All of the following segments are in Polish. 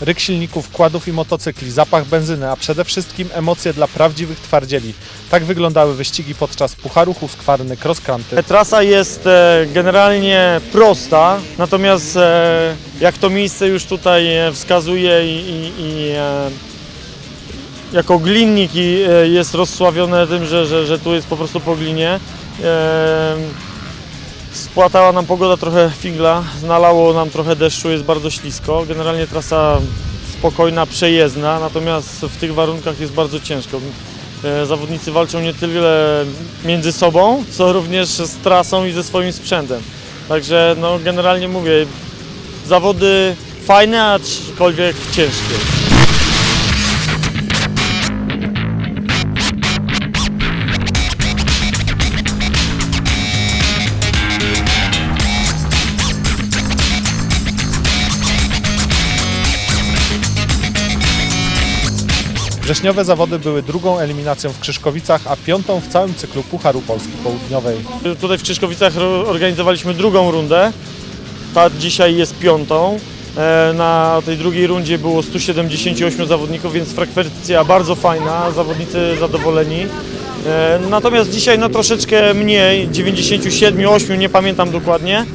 Ryk silników, kładów i motocykli, zapach benzyny, a przede wszystkim emocje dla prawdziwych twardzieli. Tak wyglądały wyścigi podczas Pucharu Husqvarny Cross Country. Trasa jest e, generalnie prosta, natomiast e, jak to miejsce już tutaj e, wskazuje i, i, i jako glinnik jest rozsławione tym, że, że, że tu jest po prostu po glinie. Spłatała nam pogoda trochę figla, nalało nam trochę deszczu, jest bardzo ślisko. Generalnie trasa spokojna, przejezdna, natomiast w tych warunkach jest bardzo ciężko. E, Zawodnicy walczą nie tyle między sobą, co również z trasą i ze swoim sprzętem. Także no, generalnie mówię, zawody fajne, aczkolwiek ciężkie. Wrześniowe zawody były drugą eliminacją w Krzyszkowicach, a piątą w całym cyklu Pucharu Polski Południowej. Tutaj w Krzyszkowicach organizowaliśmy drugą rundę. Ta dzisiaj jest piątą. E, Na tej drugiej rundzie było 178 zawodników, więc frekwencja bardzo fajna, zawodnicy zadowoleni. E, Natomiast dzisiaj no troszeczkę mniej, 97, 8, nie pamiętam dokładnie.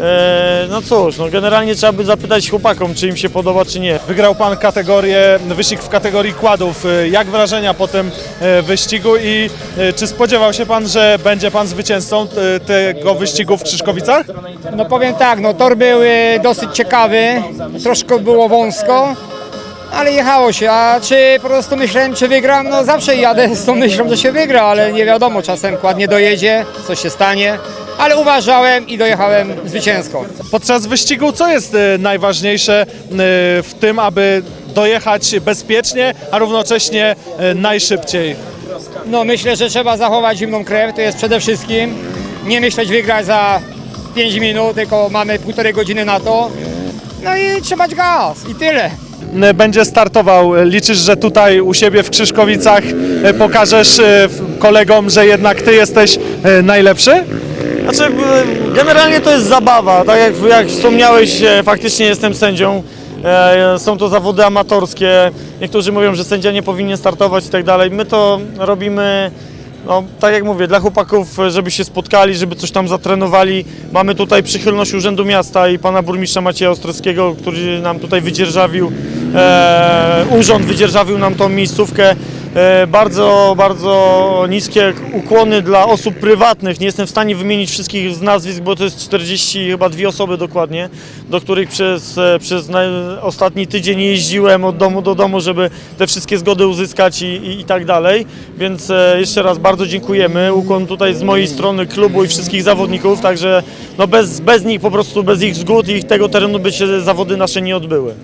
E, No cóż, no generalnie trzeba by zapytać chłopakom, czy im się podoba, czy nie. Wygrał Pan kategorię, wyścig w kategorii kładów. Jak wrażenia po tym e, wyścigu i czy spodziewał się Pan, że będzie Pan zwycięzcą e, tego wyścigu w Krzyszkowicach? No powiem tak, no tor był e, dosyć ciekawy, troszkę było wąsko, ale jechało się, a czy po prostu myślałem, czy wygram, no zawsze jadę z tą myślą, że się wygra, ale nie wiadomo, czasem ładnie dojedzie, coś się stanie, ale uważałem i dojechałem zwycięsko. Podczas wyścigu co jest e, najważniejsze e, w tym, aby dojechać bezpiecznie, a równocześnie e, najszybciej? No myślę, że trzeba zachować zimną krew, to jest przede wszystkim, nie myśleć wygrać za 5 minut, tylko mamy półtorej godziny na to, no i trzymać gaz i tyle. E, będzie startował. Liczysz, że tutaj u siebie w Krzyszkowicach e, pokażesz e, kolegom, że jednak ty jesteś najlepszy? Znaczy, generalnie to jest zabawa. Tak jak, jak wspomniałeś, faktycznie jestem sędzią. Są to zawody amatorskie. Niektórzy mówią, że sędzia nie powinien startować i tak dalej. My to robimy, no, tak jak mówię, dla chłopaków, żeby się spotkali, żeby coś tam zatrenowali. Mamy tutaj przychylność Urzędu Miasta i pana burmistrza Macieja Ostrowskiego, który nam tutaj wydzierżawił, urząd wydzierżawił nam tą miejscówkę. E, Bardzo, bardzo niskie ukłony dla osób prywatnych. Nie jestem w stanie wymienić wszystkich z nazwisk, bo to jest 40, chyba dwie osoby dokładnie, do których przez, e, przez ostatni tydzień jeździłem od domu do domu, żeby te wszystkie zgody uzyskać i, i, i tak dalej. Więc e, jeszcze raz bardzo dziękujemy. Ukłon tutaj z mojej strony klubu i wszystkich zawodników, także no bez, bez nich po prostu, bez ich zgód i tego terenu by się zawody nasze nie odbyły.